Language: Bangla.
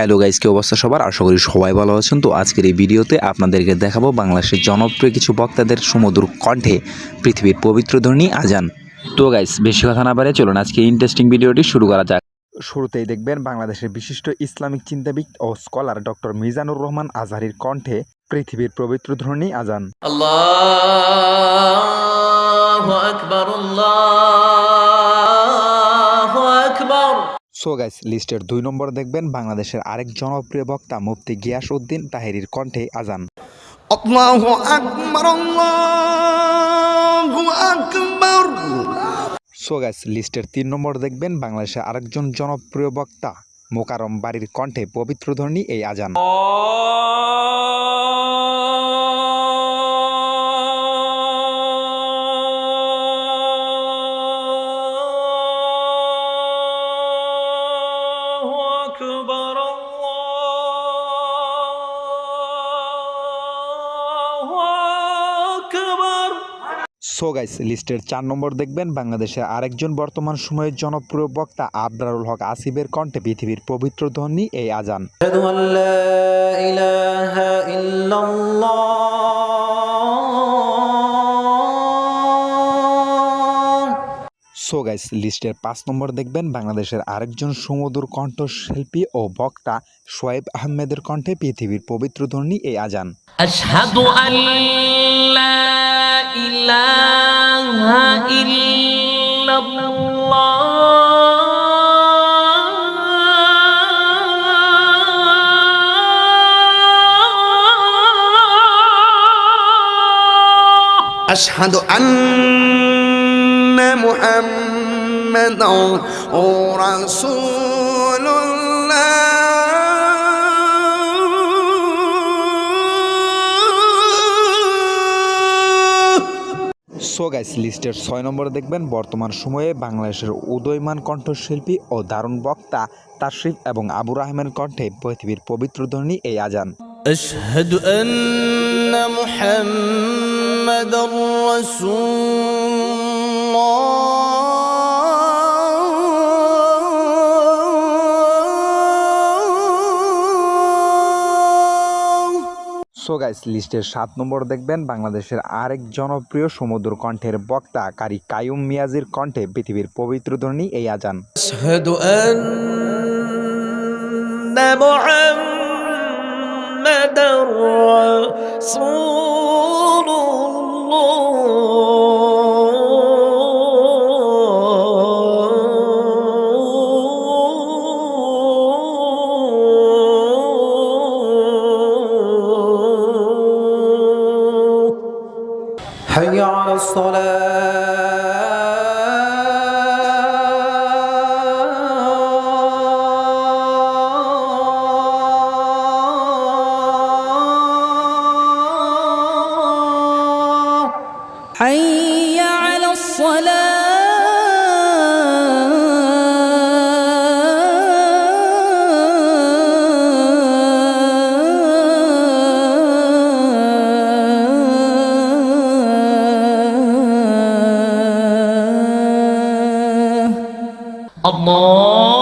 হ্যালো গাইজ কি অবস্থা সবার? আশা করি সবাই ভালো আছেন। তো আজকের এই ভিডিওতে আপনাদেরকে দেখাবো বাংলাদেশের জনপ্রিয় কিছু বক্তাদের সুমধুর কণ্ঠে পৃথিবীর পবিত্র ধ্বনি আজান। তো গাইজ বেশি কথা না পারে চলুন আজকে ইন্টারেস্টিং ভিডিওটি শুরু করা যাক। শুরুতেই দেখবেন বাংলাদেশের বিশিষ্ট ইসলামিক চিন্তাবিদ ও স্কলার ডক্টর মিজানুর রহমান আজহারির কণ্ঠে পৃথিবীর পবিত্র ধ্বনি আজান। আল্লাহ সো গাইস লিস্টের দুই নম্বর দেখবেন বাংলাদেশের আরেক জনপ্রিয় বক্তা মুফতি গিয়াস উদ্দিন তাহেরির কণ্ঠে আজান। সো গাইস লিস্টের তিন নম্বর দেখবেন বাংলাদেশের আরেকজন জনপ্রিয় বক্তা মোকারম বাড়ির কণ্ঠে পবিত্র ধ্বনি এই আজান। أكبر الله أكبر সো গাইস লিস্টের চার নম্বর দেখবেন বাংলাদেশের আরেকজন বর্তমান সময়ের জনপ্রিয় বক্তা আবরারুল হক আসিফের কণ্ঠে পৃথিবীর পবিত্র ধ্বনি এই আজান সো গাইস লিস্টের পাঁচ নম্বর দেখবেন বাংলাদেশের আরেকজন সুমধুর কণ্ঠশিল্পী ও বক্তা শোয়েব আহমেদের কণ্ঠে পৃথিবীর পবিত্র ধ্বনি এই আজান أشهد أن لا إله إلا الله أشهد أن محمدا رسول الله সো গাইস লিস্টের ছয় নম্বর দেখবেন বর্তমান সময়ে বাংলাদেশের উদয়মান কণ্ঠশিল্পী ও দারুণ বক্তা তাশরিফ এবং আবু রাহমের কণ্ঠে পৃথিবীর পবিত্র ধ্বনি এই আজান أشهد أن محمد رسول সো গাইস লিস্টের সাত নম্বর দেখবেন বাংলাদেশের আরেক জনপ্রিয় সমুদ্র কণ্ঠের বক্তা কারি কায়ুম মিয়াজির কণ্ঠে পৃথিবীর পবিত্র ধ্বনি এই আজান أشهد أن محمد رسول الله على الصلاة حي Allah